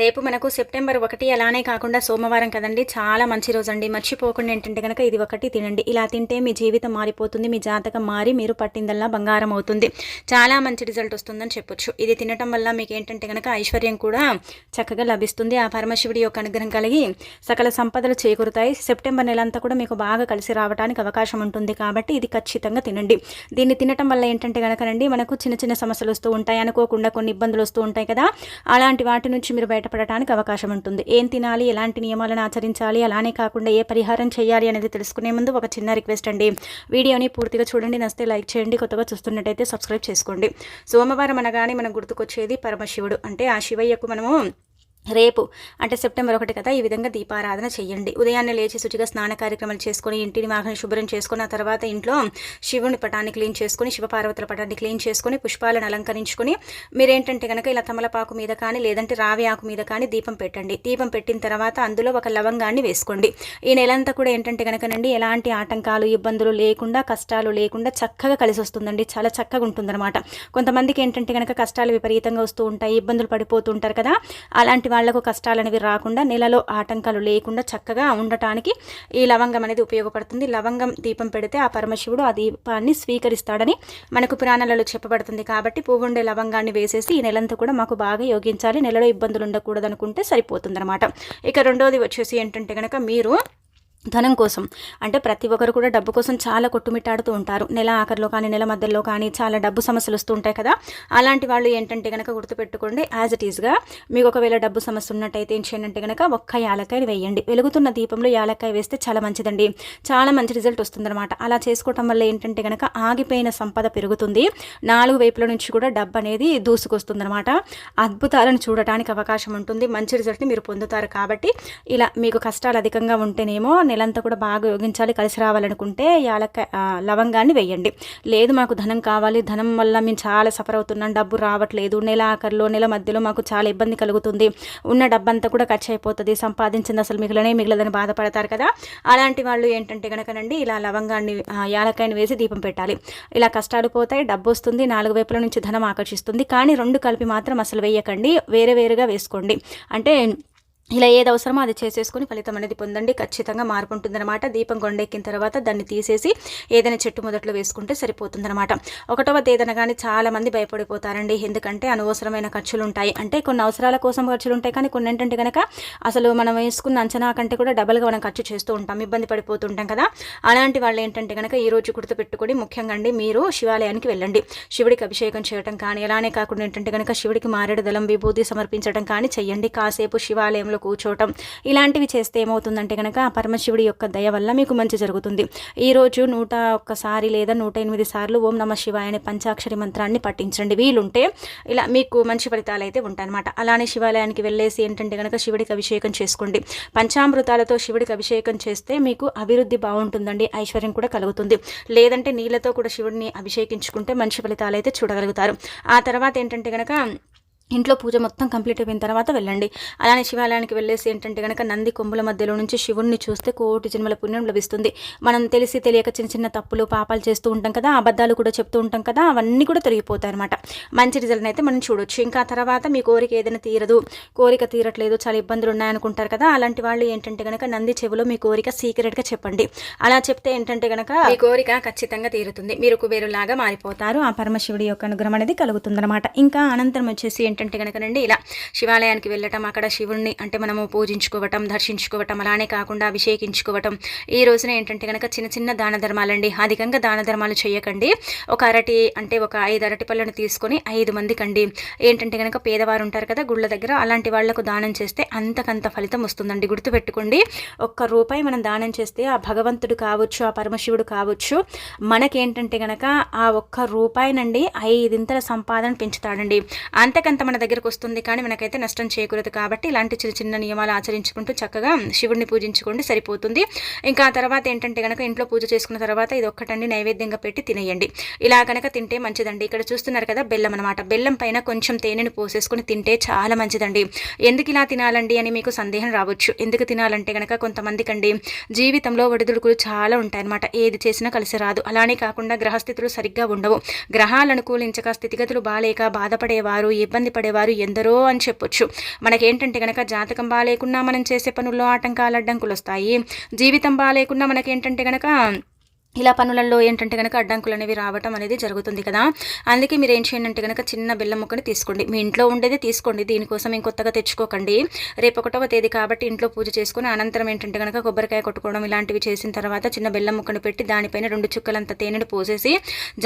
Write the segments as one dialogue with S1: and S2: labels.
S1: రేపు మనకు సెప్టెంబర్ ఒకటి అలానే కాకుండా సోమవారం కదండి. చాలా మంచి రోజు అండి మర్చిపోకుండా ఏంటంటే కనుక ఇది ఒకటి తినండి. ఇలా తింటే మీ జీవితం మారిపోతుంది మీ జాతకం మారి మీరు పట్టిందల్లా బంగారం అవుతుంది. చాలా మంచి రిజల్ట్ వస్తుందని చెప్పొచ్చు. ఇది తినటం వల్ల మీకు ఏంటంటే కనుక ఐశ్వర్యం కూడా చక్కగా లభిస్తుంది. ఆ పరమశివుడి యొక్క అనుగ్రహం కలిగి సకల సంపదలు చేకూరుతాయి. సెప్టెంబర్ నెల అంతా కూడా మీకు బాగా కలిసి రావడానికి అవకాశం ఉంటుంది కాబట్టి ఇది ఖచ్చితంగా తినండి. దీన్ని తినటం వల్ల ఏంటంటే కనుకనండి మనకు చిన్న చిన్న సమస్యలు వస్తూ ఉంటాయి. అనుకోకుండా కొన్ని ఇబ్బందులు వస్తూ ఉంటాయి కదా. అలాంటి వాటి నుంచి మీరు బయటపడటానికి అవకాశం ఉంటుంది. ఏం తినాలి ఎలాంటి నియమాలను ఆచరించాలి అలానే కాకుండా ఏ పరిహారం చేయాలి అనేది తెలుసుకునే ముందు ఒక చిన్న రిక్వెస్ట్ అండి. వీడియోని పూర్తిగా చూడండి నస్తే లైక్ చేయండి కొత్తగా చూస్తున్నట్టయితే సబ్స్క్రైబ్ చేసుకోండి. సోమవారం అనగానే మనకు గుర్తుకొచ్చేది పరమశివుడు అంటే ఆ శివయ్యకు మనము రేపు అంటే సెప్టెంబర్ ఒకటి కదా ఈ విధంగా దీపారాధన చేయండి. ఉదయాన్నే లేచి శుచిగా స్నాన కార్యక్రమాలు చేసుకొని ఇంటిని వాహనం శుభ్రం చేసుకుని ఆ తర్వాత ఇంట్లో శివుని పటాన్ని క్లీన్ చేసుకుని శివపార్వతుల పటాన్ని క్లీన్ చేసుకుని పుష్పాలను అలంకరించుకుని మీరేంటంటే కనుక ఇలా తమలపాకు మీద కానీ లేదంటే రావి ఆకు మీద కానీ దీపం పెట్టండి. దీపం పెట్టిన తర్వాత అందులో ఒక లవంగాన్ని వేసుకోండి. ఈ నెలంతా కూడా ఏంటంటే కనుకనండి ఎలాంటి ఆటంకాలు ఇబ్బందులు లేకుండా కష్టాలు లేకుండా చక్కగా కలిసి వస్తుందండి. చాలా చక్కగా ఉంటుందన్నమాట. కొంతమందికి ఏంటంటే కనుక కష్టాలు విపరీతంగా వస్తూ ఉంటాయి ఇబ్బందులు పడిపోతూ ఉంటారు కదా అలాంటి వాళ్ళకు కష్టాలు అనేవి రాకుండా నెలలో ఆటంకాలు లేకుండా చక్కగా ఉండటానికి ఈ లవంగం అనేది ఉపయోగపడుతుంది. లవంగం దీపం పెడితే ఆ పరమశివుడు ఆ దీపాన్ని స్వీకరిస్తాడని మనకు పురాణాలలో చెప్పబడుతుంది. కాబట్టి పువ్వుండే లవంగాన్ని వేసేసి ఈ నెలంతా కూడా మాకు బాగా యోగించాలి. నెలలో ఇబ్బందులు ఉండకూడదు అనుకుంటే సరిపోతుందన్నమాట. ఇక రెండోది వచ్చేసి ఏంటంటే కనుక మీరు ధనం కోసం. అంటే ప్రతి ఒక్కరు కూడా డబ్బు కోసం చాలా కొట్టుమిట్టాడుతూ ఉంటారు. నెల ఆఖరిలో కానీ నెల మధ్యలో కానీ చాలా డబ్బు సమస్యలు వస్తూ ఉంటాయి కదా. అలాంటి వాళ్ళు ఏంటంటే కనుక గుర్తుపెట్టుకోండి యాజ్ ఇట్ ఈస్గా మీకు ఒకవేళ డబ్బు సమస్య ఉన్నట్టయితే ఏం చేయండి కనుక ఒక్క యాలక్కాయని వేయండి. వెలుగుతున్న దీపంలో యాలక్కాయ వేస్తే చాలా మంచిదండి. చాలా మంచి రిజల్ట్ వస్తుందన్నమాట. అలా చేసుకోవటం వల్ల ఏంటంటే కనుక ఆగిపోయిన సంపద పెరుగుతుంది. నాలుగు వైపుల నుంచి కూడా డబ్బు అనేది దూసుకొస్తుందన్నమాట. అద్భుతాలను చూడటానికి అవకాశం ఉంటుంది. మంచి రిజల్ట్ని మీరు పొందుతారు కాబట్టి ఇలా మీకు కష్టాలు అధికంగా ఉంటేనేమో నెలంతా కూడా బాగా యోగించాలి కలిసి రావాలనుకుంటే యాలక్కాయ లవంగాన్ని వేయండి. లేదు మాకు ధనం కావాలి ధనం వల్ల మేము చాలా సఫర్ అవుతున్నాం డబ్బు రావట్లేదు నెల ఆఖరిలో నెల మధ్యలో మాకు చాలా ఇబ్బంది కలుగుతుంది. ఉన్న డబ్బంతా కూడా ఖర్చు అయిపోతుంది సంపాదించింది అసలు మిగిలనే మిగిలదని బాధపడతారు కదా. అలాంటి వాళ్ళు ఏంటంటే కనుకనండి ఇలా లవంగాన్ని యాలక్కాయని వేసి దీపం పెట్టాలి. ఇలా కష్టాలు పోతాయి డబ్బు వస్తుంది నాలుగు వైపుల నుంచి ధనం ఆకర్షిస్తుంది. కానీ రెండు కలిపి మాత్రం అసలు వేయకండి వేరే వేరుగా వేసుకోండి. అంటే ఇలా ఏది అవసరమో అది చేసేసుకుని ఫలితం అనేది పొందండి. ఖచ్చితంగా మార్పు ఉంటుందన్నమాట. దీపం కొండెక్కిన తర్వాత దాన్ని తీసేసి ఏదైనా చెట్టు మొదట్లో వేసుకుంటే సరిపోతుందన్నమాట. ఒకటవది ఏదైనా కానీ చాలా మంది భయపడిపోతారండి. ఎందుకంటే అనవసరమైన ఖర్చులు ఉంటాయి. అంటే కొన్ని అవసరాల కోసం ఖర్చులు ఉంటాయి. కానీ కొన్ని ఏంటంటే కనుక అసలు మనం వేసుకున్న అంచనా కంటే కూడా డబల్గా మనం ఖర్చు చేస్తూ ఉంటాం. ఇబ్బంది పడిపోతుంటాం కదా. అలాంటి వాళ్ళు ఏంటంటే కనుక ఈ రోజు గుర్తుపెట్టుకొని ముఖ్యంగా అండి మీరు శివాలయానికి వెళ్ళండి. శివుడికి అభిషేకం చేయడం కానీ అలానే కాకుండా ఏంటంటే కనుక శివుడికి మారేడు దళం విభూతి సమర్పించడం కానీ చెయ్యండి. కాసేపు శివాలయంలో కూర్చోవటం ఇలాంటివి చేస్తే ఏమవుతుందంటే కనుక ఆ పరమశివుడి యొక్క దయ వల్ల మీకు మంచి జరుగుతుంది. ఈరోజు నూట ఒక్కసారి లేదా నూట ఎనిమిది సార్లు ఓం నమ శివాయ అనే పంచాక్షరి మంత్రాన్ని పఠించండి. వీలుంటే ఇలా మీకు మంచి ఫలితాలు అయితే ఉంటాయన్నమాట. అలానే శివాలయానికి వెళ్ళేసి ఏంటంటే కనుక శివుడికి అభిషేకం చేసుకోండి. పంచామృతాలతో శివుడికి అభిషేకం చేస్తే మీకు అభివృద్ధి బాగుంటుందండి ఐశ్వర్యం కూడా కలుగుతుంది. లేదంటే నీళ్ళతో కూడా శివుడిని అభిషేకించుకుంటే మంచి ఫలితాలు అయితే చూడగలుగుతారు. ఆ తర్వాత ఏంటంటే కనుక ఇంట్లో పూజ మొత్తం కంప్లీట్ అయిపోయిన తర్వాత వెళ్ళండి. అలానే శివాలయానికి వెళ్ళేసి ఏంటంటే కనుక నంది కొమ్ముల మధ్యలో నుంచి శివుణ్ణి చూస్తే కోటి జన్మల పుణ్యం లభిస్తుంది. మనం తెలిసి తెలియక చిన్న చిన్న తప్పులు పాపాలు చేస్తూ ఉంటాం కదా అబద్ధాలు కూడా చెప్తూ ఉంటాం కదా అవన్నీ కూడా తొలగిపోతాయి అనమాట మంచి రిజల్ట్ అయితే మనం చూడొచ్చు. ఇంకా తర్వాత మీ కోరిక ఏదైనా తీరదు. కోరిక తీరట్లేదు చాలా ఇబ్బందులు ఉన్నాయనుకుంటారు కదా అలాంటి వాళ్ళు ఏంటంటే కనుక నంది చెవిలో మీ కోరిక సీక్రెట్గా చెప్పండి. అలా చెప్తే ఏంటంటే కనుక మీ కోరిక ఖచ్చితంగా తీరుతుంది. మీరు కుబేరులాగా మారిపోతారు. ఆ పరమశివుడి యొక్క అనుగ్రహం అనేది కలుగుతుందన్నమాట. ఇంకా అనంతరం వచ్చేసి ఏంటంటే ఏంటంటే కనుకనండి ఇలా శివాలయానికి వెళ్ళటం అక్కడ శివుణ్ణి అంటే మనము పూజించుకోవటం దర్శించుకోవటం అలానే కాకుండా అభిషేకించుకోవటం. ఈ రోజున ఏంటంటే కనుక చిన్న చిన్న దాన ధర్మాలండి. అధికంగా దాన ధర్మాలు చేయకండి. ఒక అరటి అంటే ఒక ఐదు అరటి పళ్ళను తీసుకొని ఐదు మందికి అండి ఏంటంటే కనుక పేదవారు ఉంటారు కదా గుళ్ళ దగ్గర అలాంటి వాళ్ళకు దానం చేస్తే అంతకంత ఫలితం వస్తుందండి. గుర్తుపెట్టుకోండి ఒక్క రూపాయి మనం దానం చేస్తే ఆ భగవంతుడు కావచ్చు ఆ పరమశివుడు కావచ్చు మనకేంటంటే కనుక ఆ ఒక్క రూపాయినండి ఐదింతల సంపాదన పెంచుతాడండి. అంతకంత మన దగ్గరకు వస్తుంది కానీ మనకైతే నష్టం చేయకూడదు కాబట్టి ఇలాంటి చిన్న చిన్న నియమాలు ఆచరించుకుంటూ చక్కగా శివుడిని పూజించుకోండి సరిపోతుంది. ఇంకా తర్వాత ఏంటంటే కనుక ఇంట్లో పూజ చేసుకున్న తర్వాత ఇది ఒక్కటండి నైవేద్యంగా పెట్టి తినేయండి. ఇలా కనుక తింటే మంచిదండి. ఇక్కడ చూస్తున్నారు కదా బెల్లం అనమాట బెల్లం పైన కొంచెం తేనెను పోసేసుకుని తింటే చాలా మంచిదండి. ఎందుకు ఇలా తినాలండి అని మీకు సందేహం రావచ్చు. ఎందుకు తినాలంటే కనుక కొంతమందికండి జీవితంలో ఒడిదుడుకులు చాలా ఉంటాయన్నమాట. ఏది చేసినా కలిసి రాదు. అలానే కాకుండా గ్రహస్థితులు సరిగ్గా ఉండవు. గ్రహాలు అనుకూలించక స్థితిగతులు బాలేక బాధపడేవారు ఇబ్బంది ఇబ్బంది ఎందరో అని చెప్పొచ్చు. మనకేంటంటే కనుక జాతకం బాగాలేకున్నా మనం చేసే పనుల్లో ఆటంకాలు అడ్డంకులు వస్తాయి జీవితం బాగాలేకున్నా మనకేంటంటే కనుక ఇలా పనులలో ఏంటంటే కనుక అడ్డంకులు అనేవి రావటం అనేది జరుగుతుంది కదా. అందుకే మీరు ఏం చేయండి అంటే కనుక చిన్న బెల్లం ముక్కని తీసుకోండి. మీ ఇంట్లో ఉండేది తీసుకోండి. దీనికోసం ఇంకొత్తగా తెచ్చుకోకండి. రేపు ఒకటవ తేదీ కాబట్టి ఇంట్లో పూజ చేసుకుని అనంతరం ఏంటంటే కనుక కొబ్బరికాయ కొట్టుకోవడం ఇలాంటివి చేసిన తర్వాత చిన్న బెల్లం ముక్కను పెట్టి దానిపైన రెండు చుక్కలంత తేనెను పోసేసి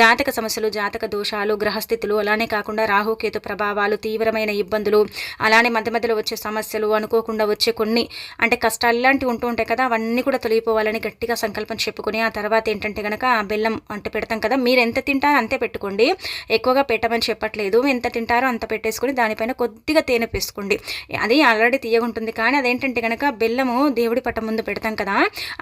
S1: జాతక సమస్యలు జాతక దోషాలు గ్రహస్థితులు అలానే కాకుండా రాహుకేతు ప్రభావాలు తీవ్రమైన ఇబ్బందులు అలానే మధ్య మధ్యలో వచ్చే సమస్యలు అనుకోకుండా వచ్చే కొన్ని అంటే కష్టాలు ఇలాంటివి ఉంటూ ఉంటాయి కదా. అవన్నీ కూడా తొలగిపోవాలని గట్టిగా సంకల్పం చెప్పుకుని ఆ తర్వాత ఏంటంటే కనుక బెల్లం అంటే పెడతాం కదా మీరు ఎంత తింటారో అంతే పెట్టుకోండి. ఎక్కువగా పెట్టమని చెప్పట్లేదు. ఎంత తింటారో అంత పెట్టేసుకొని దానిపైన కొద్దిగా తేనె వేసుకోండి. అది ఆల్రెడీ తీయగుంటుంది. కానీ అదేంటంటే కనుక బెల్లము దేవుడి పట్ట ముందు పెడతాం కదా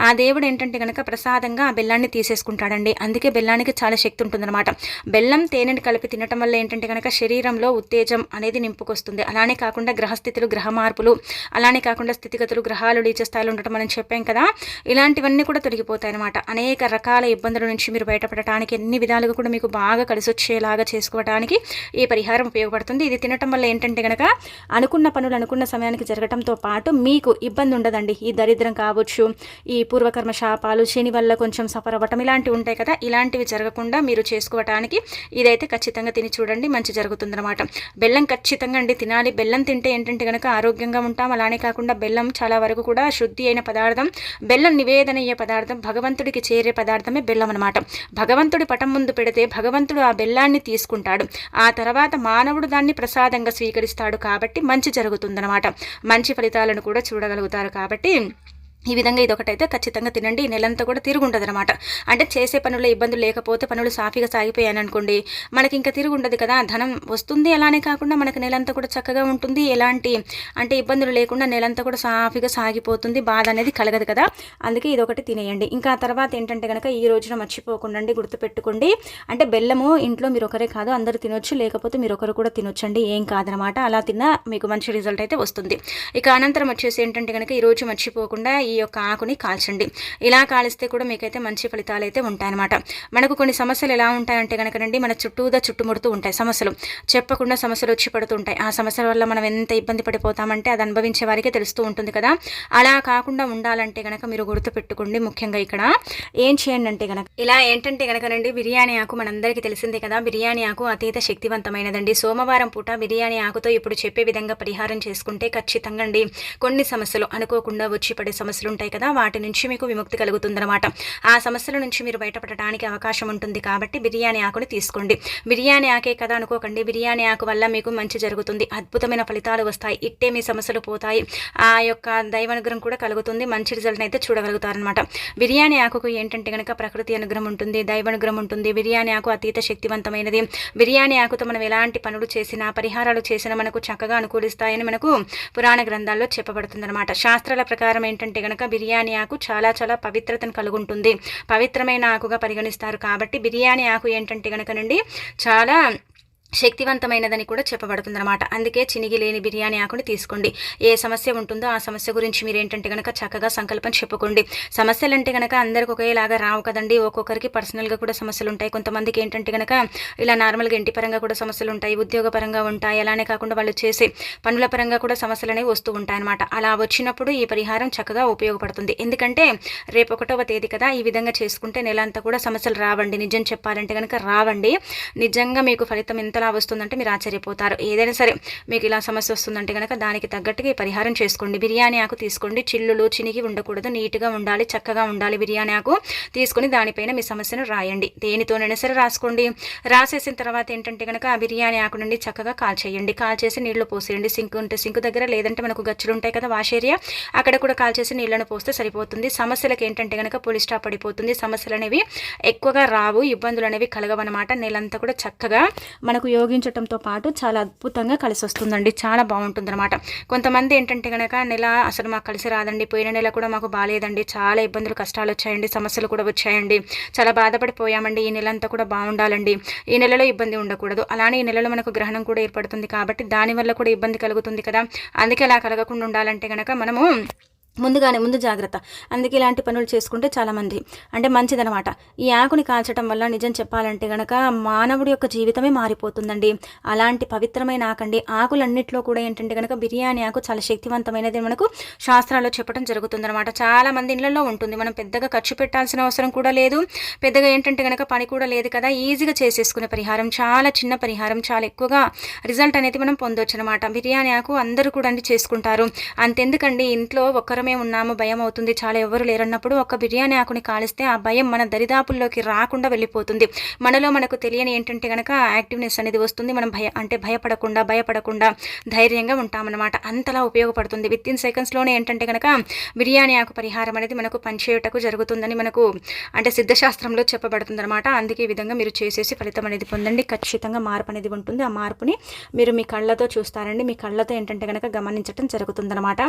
S1: ఆ దేవుడు ఏంటంటే కనుక ప్రసాదంగా ఆ బెల్లాన్ని తీసేసుకుంటాడండి. అందుకే బెల్లానికి చాలా శక్తి ఉంటుందన్నమాట. బెల్లం తేనెని కలిపి తినటం వల్ల ఏంటంటే కనుక శరీరంలో ఉత్తేజం అనేది నింపుకొస్తుంది. అలానే కాకుండా గ్రహస్థితులు గ్రహ మార్పులు అలానే కాకుండా స్థితిగతులు గ్రహాలు నీచ స్థాయిలో ఉండటం మనం చెప్పాం కదా ఇలాంటివన్నీ కూడా తొలగిపోతాయి అనమాట అనేక రకాల ఇబ్బందుల నుంచి మీరు బయటపడటానికి ఎన్ని విధాలుగా కూడా మీకు బాగా కలిసి వచ్చేలాగా చేసుకోవడానికి ఈ పరిహారం ఉపయోగపడుతుంది. ఇది తినటం వల్ల ఏంటంటే కనుక అనుకున్న పనులు అనుకున్న సమయానికి జరగడంతో పాటు మీకు ఇబ్బంది ఉండదండి. ఈ దరిద్రం కావచ్చు ఈ పూర్వకర్మ శాపాలు శని వల్ల కొంచెం సఫర్ అవ్వటం ఇలాంటివి ఉంటాయి కదా ఇలాంటివి జరగకుండా మీరు చేసుకోవటానికి ఇదైతే ఖచ్చితంగా తిని చూడండి మంచి జరుగుతుందన్నమాట. బెల్లం ఖచ్చితంగా అండి తినాలి. బెల్లం తింటే ఏంటంటే కనుక ఆరోగ్యంగా ఉంటాం. అలానే కాకుండా బెల్లం చాలా వరకు కూడా శుద్ధి అయిన పదార్థం బెల్లం నివేదన అయ్యే పదార్థం భగవంతుడికి చేరే పదార్థం పదార్థమే బెల్లం అనమాట భగవంతుడి పటం ముందు పెడితే భగవంతుడు ఆ బెల్లాన్ని తీసుకుంటాడు. ఆ తర్వాత మానవుడు దాన్ని ప్రసాదంగా స్వీకరిస్తాడు కాబట్టి మంచి జరుగుతుందనమాట మంచి ఫలితాలను కూడా చూడగలుగుతారు కాబట్టి ఈ విధంగా ఇది ఒకటైతే ఖచ్చితంగా తినండి. ఈ నెలంతా కూడా తిరుగుండదు అనమాట అంటే చేసే పనుల్లో ఇబ్బందులు లేకపోతే పనులు సాఫీగా సాగిపోయాను అనుకోండి మనకి ఇంకా తిరుగుండదు కదా. ధనం వస్తుంది అలానే కాకుండా మనకి నెలంతా కూడా చక్కగా ఉంటుంది. ఎలాంటి అంటే ఇబ్బందులు లేకుండా నెలంతా కూడా సాఫీగా సాగిపోతుంది. బాధ అనేది కలగదు కదా. అందుకే ఇదొకటి తినేయండి. ఇంకా తర్వాత ఏంటంటే కనుక ఈ రోజున మర్చిపోకుండా గుర్తుపెట్టుకోండి. అంటే బెల్లము ఇంట్లో మీరు ఒకరే కాదు అందరూ తినొచ్చు. లేకపోతే మీరు ఒకరు కూడా తినొచ్చండి. ఏం కాదనమాట. అలా తిన్నా మీకు మంచి రిజల్ట్ అయితే వస్తుంది. ఇక అనంతరం వచ్చేసి ఏంటంటే కనుక ఈ రోజు మర్చిపోకుండా ఈ యొక్క ఆకుని కాల్చండి. ఇలా కాలిస్తే కూడా మీకైతే మంచి ఫలితాలు అయితే ఉంటాయన్నమాట. మనకు కొన్ని సమస్యలు ఎలా ఉంటాయంటే కనుకనండి మన చుట్టూదా చుట్టుముడుతూ ఉంటాయి సమస్యలు. చెప్పకుండా సమస్యలు వచ్చి పడుతూ ఉంటాయి ఆ సమస్యల వల్ల మనం ఎంత ఇబ్బంది పడిపోతామంటే అది అనుభవించే వారికే తెలుస్తూ ఉంటుంది కదా. అలా కాకుండా ఉండాలంటే కనుక మీరు గుర్తుపెట్టుకోండి ముఖ్యంగా ఇక్కడ ఏం చేయండి అంటే కనుక ఇలా ఏంటంటే కనుకనండి బిర్యానీ ఆకు మనందరికీ తెలిసిందే కదా. బిర్యానీ ఆకు అతీత శక్తివంతమైనదండి. సోమవారం పూట బిర్యానీ ఆకుతో ఇప్పుడు చెప్పే విధంగా పరిహారం చేసుకుంటే ఖచ్చితంగా అండి. కొన్ని సమస్యలు అనుకోకుండా వచ్చి పడే సమస్యలు ఉంటాయి కదా వాటి నుంచి మీకు విముక్తి కలుగుతుందన్నమాట. ఆ సమస్యల నుంచి మీరు బయటపడటానికి అవకాశం ఉంటుంది కాబట్టి బిర్యానీ ఆకుని తీసుకోండి. బిర్యానీ ఆకే కదా అనుకోకండి. బిర్యానీ ఆకు వల్ల మీకు మంచి జరుగుతుంది. అద్భుతమైన ఫలితాలు వస్తాయి. ఇట్టే మీ సమస్యలు పోతాయి. ఆ యొక్క దైవానుగ్రహం కూడా కలుగుతుంది. మంచి రిజల్ట్ అయితే చూడగలుగుతారనమాట బిర్యానీ ఆకుకు ఏంటంటే కనుక ప్రకృతి అనుగ్రహం ఉంటుంది దైవానుగ్రహం ఉంటుంది. బిర్యానీ ఆకు అతీత శక్తివంతమైనది. బిర్యానీ ఆకుతో మనం ఎలాంటి పనులు చేసినా పరిహారాలు చేసినా మనకు చక్కగా అనుకూలిస్తాయని మనకు పురాణ గ్రంథాల్లో చెప్పబడుతుందన్నమాట. శాస్త్రాల ప్రకారం ఏంటంటే కనుక బిర్యానీ ఆకు చాలా చాలా పవిత్రతను కలుగుంటుంది. పవిత్రమైన ఆకుగా పరిగణిస్తారు కాబట్టి బిర్యానీ ఆకు ఏంటంటే కనుకనండి చాలా శక్తివంతమైనదని కూడా చెప్పబడుతుందన్నమాట. అందుకే చినిగి లేని బిర్యానీ ఆకుని తీసుకోండి. ఏ సమస్య ఉంటుందో ఆ సమస్య గురించి మీరు ఏంటంటే కనుక చక్కగా సంకల్పం చెప్పుకోండి. సమస్యలు అంటే కనుక అందరికి ఒకేలాగా రావు కదండి. ఒక్కొక్కరికి పర్సనల్గా కూడా సమస్యలు ఉంటాయి కొంతమందికి ఏంటంటే కనుక ఇలా నార్మల్గా ఇంటి పరంగా కూడా సమస్యలు ఉంటాయి ఉద్యోగ పరంగా ఉంటాయి. అలానే కాకుండా వాళ్ళు చేసే పనుల పరంగా కూడా సమస్యలు అనేవి వస్తూ ఉంటాయి అనమాట అలా వచ్చినప్పుడు ఈ పరిహారం చక్కగా ఉపయోగపడుతుంది. ఎందుకంటే రేపు ఒకటవ తేదీ కదా ఈ విధంగా చేసుకుంటే నెల అంతా కూడా సమస్యలు రావండి. నిజం చెప్పాలంటే కనుక రావండి. నిజంగా మీకు ఫలితం ఎంత ఎలా వస్తుందంటే మీరు ఆశ్చర్యపోతారు. ఏదైనా సరే మీకు ఇలా సమస్య వస్తుందంటే కనుక దానికి తగ్గట్టుగా పరిహారం చేసుకోండి. బిర్యానీ ఆకు తీసుకోండి. చిల్లులు చినిగి ఉండకూడదు. నీట్గా ఉండాలి చక్కగా ఉండాలి బిర్యానీ ఆకు తీసుకొని దానిపైన మీ సమస్యను రాయండి. దేనితోనైనా సరే రాసుకోండి. రాసేసిన తర్వాత ఏంటంటే కనుక ఆ బిర్యానీ ఆకు నుండి చక్కగా కాల్ చేయండి. కాల్ చేసి నీళ్ళు పోసేయండి. సింక్ ఉంటే సింక్ దగ్గర లేదంటే మనకు గచ్చులు ఉంటాయి కదా వాష్ ఏరియా అక్కడ కూడా కాల్ చేసి నీళ్ళను పోస్తే సరిపోతుంది. సమస్యలకు ఏంటంటే కనుక పులిస్టాప్ పడిపోతుంది. సమస్యలు అనేవి ఎక్కువగా రావు. ఇబ్బందులు అనేవి కలగవన్నమాట. నేలంతా కూడా చక్కగా మనకు యోగించడంతో పాటు చాలా అద్భుతంగా కలిసి వస్తుందండి చాలా బాగుంటుంది అనమాట కొంతమంది ఏంటంటే కనుక నెల అసలు మాకు కలిసి రాదండి. పోయిన నెల కూడా మాకు బాగాలేదండి చాలా ఇబ్బందులు కష్టాలు వచ్చాయండి సమస్యలు కూడా వచ్చాయండి. చాలా బాధపడిపోయామండి. ఈ నెల అంతా కూడా బాగుండాలండి. ఈ నెలలో ఇబ్బంది ఉండకూడదు. అలానే ఈ నెలలో మనకు గ్రహణం కూడా ఏర్పడుతుంది కాబట్టి దానివల్ల కూడా ఇబ్బంది కలుగుతుంది కదా. అందుకే అలా కలగకుండా ఉండాలంటే కనుక మనము ముందుగానే ముందు జాగ్రత్త. అందుకే ఇలాంటి పనులు చేసుకుంటే చాలామంది అంటే మంచిదనమాట ఈ ఆకుని కాల్చడం వల్ల నిజం చెప్పాలంటే గనక మానవుడి యొక్క జీవితమే మారిపోతుందండి. అలాంటి పవిత్రమైన ఆకండి. ఆకులన్నింటిలో కూడా ఏంటంటే కనుక బిర్యానీ ఆకు చాలా శక్తివంతమైనది మనకు శాస్త్రాల్లో చెప్పడం జరుగుతుందనమాట చాలా మంది ఇళ్ళలో ఉంటుంది. మనం పెద్దగా ఖర్చు పెట్టాల్సిన అవసరం కూడా లేదు. పెద్దగా ఏంటంటే కనుక పని కూడా లేదు కదా. ఈజీగా చేసేసుకునే పరిహారం చాలా చిన్న పరిహారం చాలా ఎక్కువగా రిజల్ట్ అనేది మనం పొందొచ్చు అనమాట బిర్యానీ ఆకు అందరూ కూడా అండి చేసుకుంటారు. అంతెందుకండి? ఇంట్లో ఒక్కరు మాత్రమే ఉన్నాము భయం అవుతుంది చాలా ఎవరు లేరన్నప్పుడు ఒక బిర్యానీ ఆకుని కాలిస్తే ఆ భయం మన దరిదాపుల్లోకి రాకుండా వెళ్ళిపోతుంది. మనలో మనకు తెలియని ఏంటంటే కనుక యాక్టివ్నెస్ అనేది వస్తుంది. మనం భయ అంటే భయపడకుండా భయపడకుండా ధైర్యంగా ఉంటామన్నమాట. అంతలా ఉపయోగపడుతుంది. విత్ ఇన్ సెకండ్స్లోనే ఏంటంటే కనుక బిర్యానీ ఆకు పరిహారం అనేది మనకు పనిచేయటకు జరుగుతుందని మనకు అంటే సిద్ధశాస్త్రంలో చెప్పబడుతుంది అనమాట అందుకే ఈ విధంగా మీరు చేసేసి ఫలితం అనేది పొందండి. ఖచ్చితంగా మార్పు అనేది ఉంటుంది. ఆ మార్పుని మీరు మీ కళ్ళతో చూస్తారండి. మీ కళ్ళతో ఏంటంటే కనుక గమనించడం జరుగుతుందన్నమాట.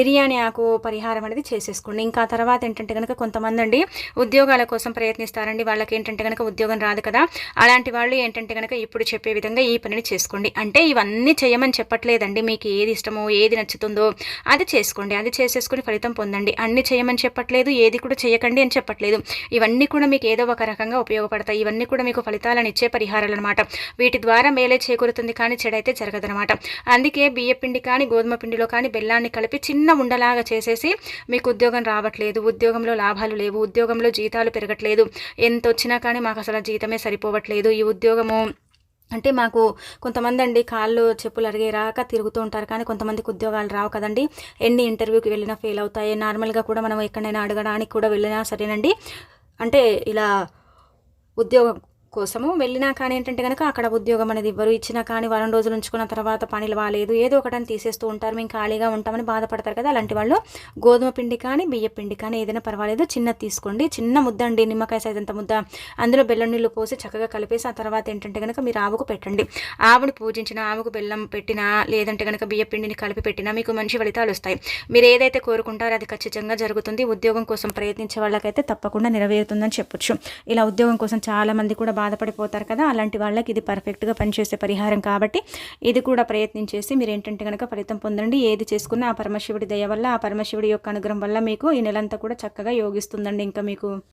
S1: బిర్యానీ ఆకు పరిహారం అనేది చేసేసుకోండి. ఇంకా తర్వాత ఏంటంటే కనుక కొంతమంది అండి ఉద్యోగాల కోసం ప్రయత్నిస్తారండి. వాళ్ళకి ఏంటంటే కనుక ఉద్యోగం రాదు కదా. అలాంటి వాళ్ళు ఏంటంటే కనుక ఇప్పుడు చెప్పే విధంగా ఈ పనిని చేసుకోండి. అంటే ఇవన్నీ చేయమని చెప్పట్లేదండి. మీకు ఏది ఇష్టమో ఏది నచ్చుతుందో అది చేసుకోండి. అది చేసేసుకుని ఫలితం పొందండి. అన్ని చేయమని చెప్పట్లేదు ఏది కూడా చేయకండి అని చెప్పట్లేదు. ఇవన్నీ కూడా మీకు ఏదో ఒక రకంగా ఉపయోగపడతాయి. ఇవన్నీ కూడా మీకు ఫలితాలను ఇచ్చే పరిహారాలు అనమాట వీటి ద్వారా మేలే చేకూరుతుంది కానీ చెడైతే జరగదనమాట అందుకే బియ్య పిండి కానీ గోధుమ పిండిలో కానీ బెల్లాన్ని కలిపి చిన్న ఉండలాగా చేసి చేసేసి మీకు ఉద్యోగం రావట్లేదు ఉద్యోగంలో లాభాలు లేవు ఉద్యోగంలో జీతాలు పెరగట్లేదు ఎంత వచ్చినా కానీ మాకు అసలు జీతమే సరిపోవట్లేదు. ఈ ఉద్యోగము అంటే మాకు కొంతమంది అండి కాళ్ళు చెప్పులు అరిగే రాక తిరుగుతూ ఉంటారు కానీ కొంతమందికి ఉద్యోగాలు రావు కదండి. ఎన్ని ఇంటర్వ్యూకి వెళ్ళినా ఫెయిల్ అవుతాయి. నార్మల్గా కూడా మనం ఎక్కడైనా అడగడానికి కూడా వెళ్ళినా సరేనండి. అంటే ఇలా ఉద్యోగం కోసము వెళ్ళినా కానీ ఏంటంటే కనుక అక్కడ ఉద్యోగం అనేది ఇవ్వరు ఇచ్చినా కానీ వారం రోజులు ఉంచుకున్న తర్వాత పనులు బాగాలేదు ఏదో ఒకటని తీసేస్తూ ఉంటారు. మేము ఖాళీగా ఉంటామని బాధపడతారు కదా. అలాంటి వాళ్ళు గోధుమ పిండి కానీ బియ్య పిండి కానీ ఏదైనా పర్వాలేదు. చిన్నది తీసుకోండి. చిన్న ముద్ద అండి. నిమ్మకాయ సైజ్ అంత ముద్ద. అందులో బెల్లం నీళ్ళు పోసి చక్కగా కలిపేసి ఆ తర్వాత ఏంటంటే కనుక మీరు ఆవుకు పెట్టండి. ఆవుని పూజించిన ఆవుకు బెల్లం పెట్టినా లేదంటే కనుక బియ్య పిండిని కలిపి పెట్టినా మీకు మంచి ఫలితాలు వస్తాయి. మీరు ఏదైతే కోరుకుంటారో అది ఖచ్చితంగా జరుగుతుంది. ఉద్యోగం కోసం ప్రయత్నించే వాళ్ళకైతే తప్పకుండా నెరవేరుతుందని చెప్పొచ్చు. ఇలా ఉద్యోగం కోసం చాలామంది కూడా బాధపడిపోతారు కదా అలాంటి వాళ్ళకి ఇది పర్ఫెక్ట్గా పనిచేసే పరిహారం కాబట్టి ఇది కూడా ప్రయత్నించేసి మీరు ఏంటంటే కనుక ఫలితం పొందండి. ఏది చేసుకున్నా ఆ పరమశివుడి దయ వల్ల ఆ పరమశివుడి యొక్క అనుగ్రహం వల్ల మీకు ఈ నెలంతా కూడా చక్కగా యోగిస్తుందండి. ఇంకా మీకు